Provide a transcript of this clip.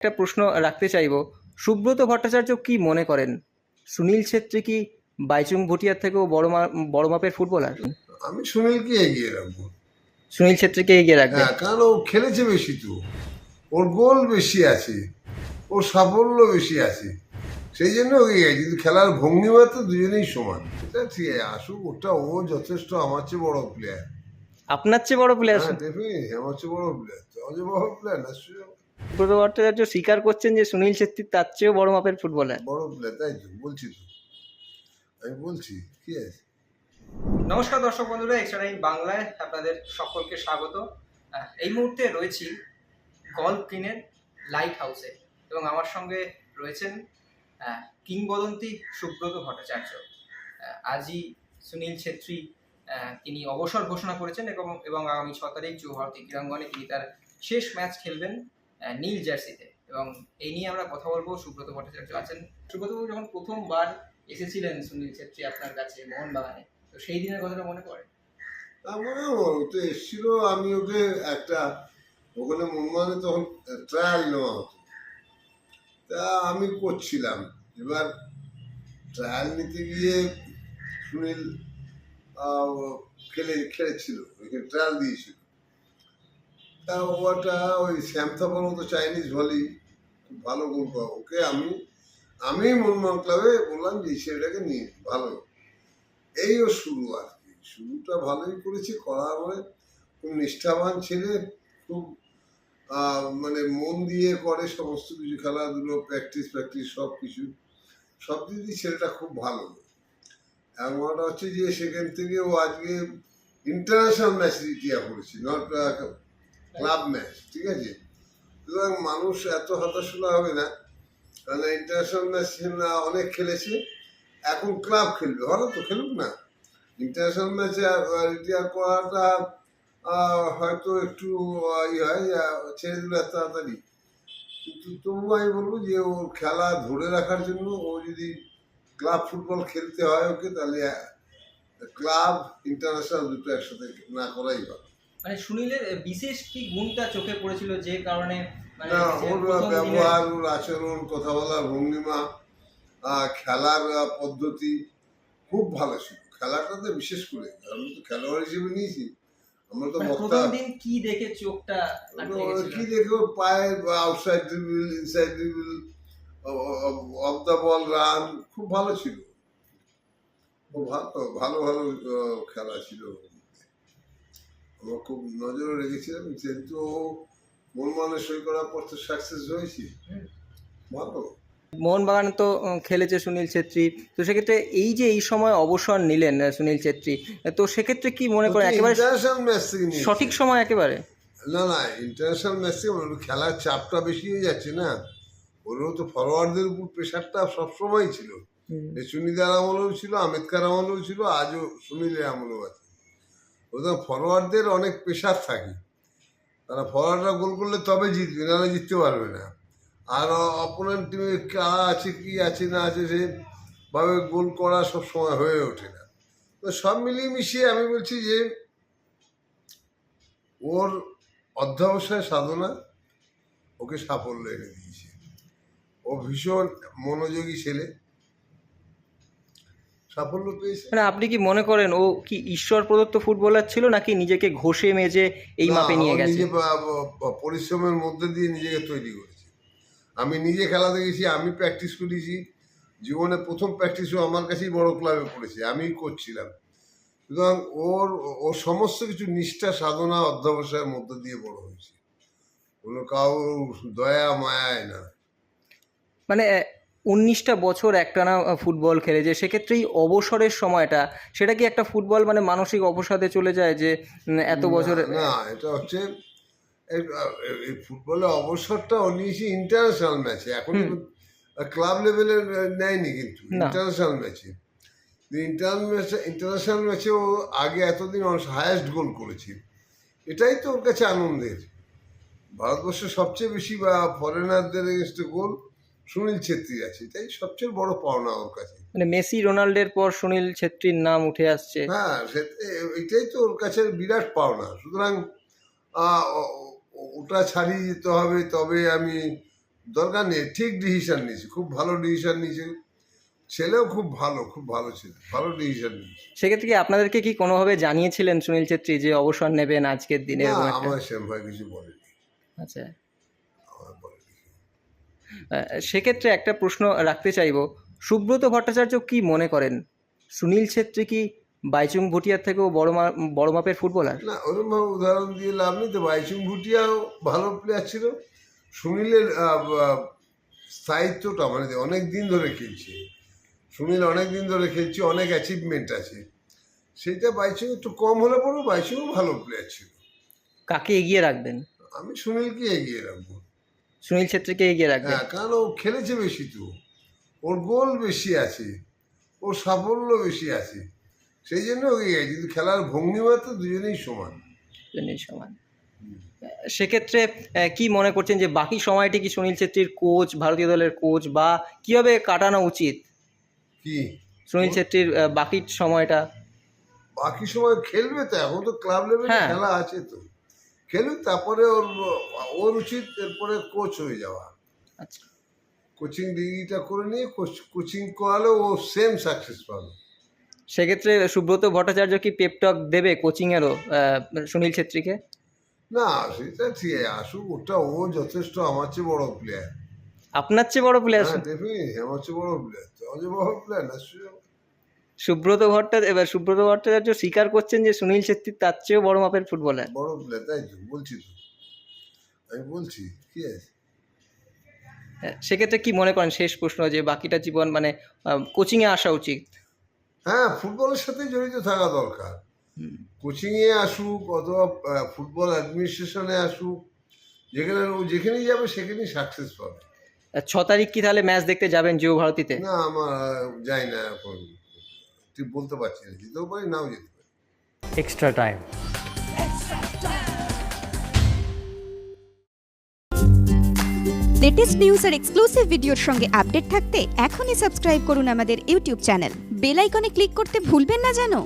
একটা প্রশ্ন রাখতে চাইব। সুব্রত ভট্টাচার্য কি মনে করেন? সুনীল ছেত্রী কি বাইচুং ভুটিয়ার থেকেও বড় বড় মাপের ফুটবলার? আমি সুনীলকে এগিয়ে রাখব। সুনীল ছেত্রীকে এগিয়ে রাখবেন হ্যাঁ কারণ ও খেলেছে বেশি তো। ওর গোল বেশি আছে। ওর সাফল্য বেশি আছে। সেই জন্য গেছে কিন্তু খেলার ভঙ্গিমা তো দুজনেই সমান। এটা ঠিক আছে আসুক ওটা ও যথেষ্ট আমার চেয়ে বড় প্লেয়ার আপনার চেয়ে বড় প্লেয়ার আমার চেয়ে বড় প্লেয়ার আমার চেয়ে বড় প্লেয়ার না সুব্রত ভট্টাচার্য স্বীকার করছেন যে সুনীল ছেত্রী তার চেয়েও বড় মাপের ফুটবলার। বড় প্লেয়ার তাই তো বলছি তো। আমি বলছি কি আছে? নমস্কার দর্শক বন্ধুরা এক্সট্রা টাইম বাংলায় আপনাদের সকলকে স্বাগত। এই মুহূর্তে রয়েছি গল্ফ ক্লিনের লাইট হাউসে এবং আমার সঙ্গে রয়েছেন কিংবদন্তি সুব্রত ভট্টাচার্য। আজই সুনীল ছেত্রী আহ, তিনি অবসর ঘোষণা করেছেন এবং এবং আগামী ছ তারিখ যুবভারতী ক্রীড়াঙ্গনে তিনি তার শেষ ম্যাচ খেলবেন। নীল জার্সিতে। এবং এই নিয়ে আমরা কথা বলব। সুব্রত ভট্টাচার্য আছেন। সুব্রতবাবু যখন প্রথমবার এসেছিলেন সুনীল ছেত্রী আপনার কাছে মোহনবাগানে, তো সেই দিনের কথাটা মনে পড়ে? ও তো এসেছিল, আমি ওকে একটা, ওখানে মনমানে তখন ট্রায়াল নেওয়া হতো। তা আমি করছিলাম। এবার ট্রায়াল নিতে গিয়ে সুনীল খেলে, খেলেছিল ওইখানে ট্রায়াল দিয়েছিল। তা ওটা ওই শ্যামথাপার মতো চাইনিজ ভলি, খুব ভালো গোল ওকে আমি আমি মনমান ক্লাবে বললাম যে সেটাকে নিয়ে ভালো। এই ও শুরু আর কি। শুরুটা ভালোই করেছে করা পরে খুব নিষ্ঠাবান ছেলে, খুব মানে মন দিয়ে করে সমস্ত কিছু, খেলাধুলো প্র্যাকটিস প্র্যাকটিস সব কিছু। সব দিক দিয়ে ছেলেটা খুব ভালো। এমনটা হচ্ছে যে, সেখান থেকে ও আজকে ইন্টারন্যাশনাল ম্যাচ রিটিয়া করেছে নট ক্লাব ম্যাচ ঠিক আছে? সুতরাং মানুষ এত হতাশনা হবে না, কারণ ইন্টারন্যাশনাল ম্যাচ অনেক খেলেছে, এখন ক্লাব খেলবে, ভালো তো, খেলুক না। ইন্টারন্যাশনাল ম্যাচে রিটায়ার করাটা হয়তো একটু ই হয় ছেড়ে দিল এত তাড়াতাড়ি। কিন্তু তবু আমি বলব যে, ওর খেলা ধরে রাখার জন্য ও যদি ক্লাব ফুটবল খেলতে হয় ওকে, তাহলে ক্লাব ইন্টারন্যাশনাল দুটো একসাথে না করাই ভালো। মানে সুনীলের বিশেষ কি গুণটা চোখে পড়েছিল যে কারণে মানে না ওর ব্যবহার ওর আচরণ কথা বলার ভঙ্গিমা খেলার পদ্ধতি খুব ভালো ছিল। খেলাটাতে বিশেষ করে আমি তো খেলোয়াড় হিসেবে নিয়েছি। আমরা তো মানে বক্তা। কি দেখে চোখটা কি দেখো পায়ে outside dribble inside dribble of the ball run খুব ভালো ছিল। খুব ভালো ভালো ভালো খেলা ছিল। আমরা খুব নজরে রেখেছিলাম যেহেতু ও মন মানে সই করার পর তো সাকসেস হয়েছি। ভালো। মোহনবাগানে তো খেলেছে সুনীল ছেত্রী। তো সেক্ষেত্রে এই যে এই সময় অবসর নিলেন সুনীল ছেত্রী তো সেক্ষেত্রে কি মনে করেন একেবারে সঠিক সময় একেবারে? না না ইন্টারন্যাশনাল ম্যাচ খেলার চাপটা বেশি হয়ে যাচ্ছে না। ওরও তো ফরওয়ার্ডদের উপর প্রেশারটা সবসময় ছিল। সুনীদার আমলেও ছিল আমেদকার আমলেও ছিল আজও সুনীলের আমলেও আছে। ওদের ফরওয়ার্ডদের অনেক প্রেশার থাকে। তারা ফরওয়ার্ডরা গোল করলে তবে জিতবে নাহলে জিততে পারবে না। আর অপোনেন্ট টিমে কারা আছে, কি আছে, না আছে সে ভাবে গোল করা সব সময় হয়ে ওঠে না। তো সব মিলিয়ে মিশিয়ে আমি বলছি যে, ওর অধ্যবসায় সাধনা ওকে সাফল্য এনে দিয়েছে। ও ভীষণ মনোযোগী ছেলে। সাফল্য পেয়েছে। মানে আপনি কি মনে করেন ও কি ঈশ্বর প্রদত্ত ফুটবলার ছিল নাকি নিজেকে ঘষে মেজে এই মাপে নিয়ে গেছে? নিজে পরিশ্রমের মধ্যে দিয়ে নিজেকে তৈরি করেছে। আমি নিজে খেলা দেখেছি আমি প্র্যাকটিস করেছি। জীবনে প্রথম প্র্যাকটিসও আমার কাছেই বড় ক্লাবে পড়েছে আমিই করছিলাম। সুতরাং ওর ওর সমস্ত কিছু নিষ্ঠা সাধনা অধ্যবসায়ের মধ্যে দিয়ে বড় হয়েছে। কোনো কাউ দয়া মায়ায় না। মানে উনিশটা বছর একটানা ফুটবল খেলেছে। সেক্ষেত্রেই অবসরের সময়টা সেটা কি একটা ফুটবল মানে মানসিক অবসাদে চলে যায় যে এত বছর? না, এটা হচ্ছে এই- এই ফুটবলে অবসরটা ও নিয়েছে ইন্টারন্যাশনাল ম্যাচে এখন ক্লাব লেভেলে নেয়নি কিন্তু। ইন্টারন্যাশনাল ম্যাচে ইন্টারন্যাশনাল ইন্টারন্যাশনাল ম্যাচে ও আগে এতদিন হায়েস্ট গোল করেছে। এটাই তো ওর কাছে আনন্দের। ভারতবর্ষে সবচেয়ে বেশি বা ফরেনারদের এগেনস্টে গোল সুনীল ছেত্রী আছে এটাই সবচেয়ে বড় পাওনা ওর কাছে। মানে মেসি রোনাল্ডোর পর সুনীল ছেত্রীর নাম উঠে আসছে। হ্যাঁ এটাই তো ওর কাছে বিরাট পাওনা। সুতরাং ওটা ছাড়িয়ে যেতে হবে তবে আমি দরকার নেই ঠিক ডিসিশন নিয়েছি খুব ভালো ডিসিশন নিয়েছে। ছেলেও খুব ভালো খুব ভালো ছেলে ভালো ডিসিশন নিয়েছে। সেক্ষেত্রে কি আপনাদেরকে কি কোনোভাবে জানিয়েছিলেন সুনীল ছেত্রী যে অবসর নেবেন আজকের দিনে? আমার সেরকম কিছু বলেনি। আচ্ছা। সেক্ষেত্রে একটা প্রশ্ন রাখতে চাইব। সুব্রত ভট্টাচার্য কি মনে করেন? সুনীল ছেত্রী কি বাইচুং ভুটিয়ার থেকেও বড় বড় মাপের ফুটবলার? না ওরকম উদাহরণ দিয়ে লাভ নেই তো। বাইচুং ভুটিয়াও ভালো প্লেয়ার ছিল। সুনীলের স্থায়িত্বটা মানে অনেক দিন ধরে খেলছে। সুনীল অনেক দিন ধরে খেলছে অনেক অ্যাচিভমেন্ট আছে। সেইটা বাইচুং একটু কম হলে পরেও বাইচুংও ভালো প্লেয়ার ছিল। কাকে এগিয়ে রাখবেন? আমি সুনীলকে এগিয়ে রাখব। সুনীল ছেত্রীকে এগিয়ে রাখবেন হ্যাঁ কারণ ও খেলেছে বেশি তো। ওর গোল বেশি আছে। ওর সাফল্য বেশি আছে। সেই জন্য গেছে কিন্তু খেলার ভঙ্গিমা তো দুজনেই সমান। দুজনেই সমান। সেক্ষেত্রে কি মনে করছেন যে বাকি সময়টি কি সুনীল ছেত্রীর কোচ ভারতীয় দলের কোচ বা কীভাবে কাটানো উচিত? কি? সুনীল ছেত্রীর বাকি সময়টা? বাকি সময় খেলবে তো এখন তো ক্লাব লেভেলে হ্যাঁ। খেলা আছে তো। খেলুক তারপরে ওর ওর উচিত এরপরে কোচ হয়ে যাওয়া। আচ্ছা। কোচিং ডিগ্রিটা করে নিয়ে কোচিং করালে ও সেম সাকসেস পাবে। সেক্ষেত্রে সুব্রত ভট্টাচার্য কি পেপটক দেবে কোচিংয়েরও সুনীল ছেত্রীকে? না সেটা ঠিক আছে আসুক ওটা ও যথেষ্ট আমার চেয়ে বড় প্লেয়ার আপনার চেয়ে বড় প্লেয়ার হ্যাঁ আমার চেয়ে বড় প্লেয়ার আমার চেয়ে বড় প্লেয়ার না সুব্রত ভট্টাচার্য এবার সুব্রত ভট্টাচার্য স্বীকার করছেন যে সুনীল ছেত্রী তার চেয়েও বড় মাপের ফুটবলার। বড় প্লেয়ার তাই তো বলছি তো। আমি বলছি কি আছে? হ্যাঁ, সেক্ষেত্রে কি মনে করেন শেষ প্রশ্ন যে বাকিটা জীবন মানে কোচিংয়ে আসা উচিত? হ্যাঁ ফুটবলের সাথে জড়িত থাকা দরকার। কোচিংয়ে আসুক অথবা ফুটবল অ্যাডমিনিস্ট্রেশনে আসুক যেখানে ও যেখানেই যাবে সেখানেই সাকসেস পাবে। ছ তারিখ কি তাহলে ম্যাচ দেখতে যাবেন জিও ভারতীতে? না আমার যাই না এখন। ঠিক বলতে পারছি না যেতেও পারি নাও যেতে পারি। এক্সট্রা টাইম লেটেস্ট নিউজ আর এক্সক্লুসিভ ভিডিওর সঙ্গে আপডেট থাকতে এখনই সাবস্ক্রাইব করুন আমাদের ইউটিউব চ্যানেল বেল আইকনে ক্লিক করতে ভুলবেন না জানো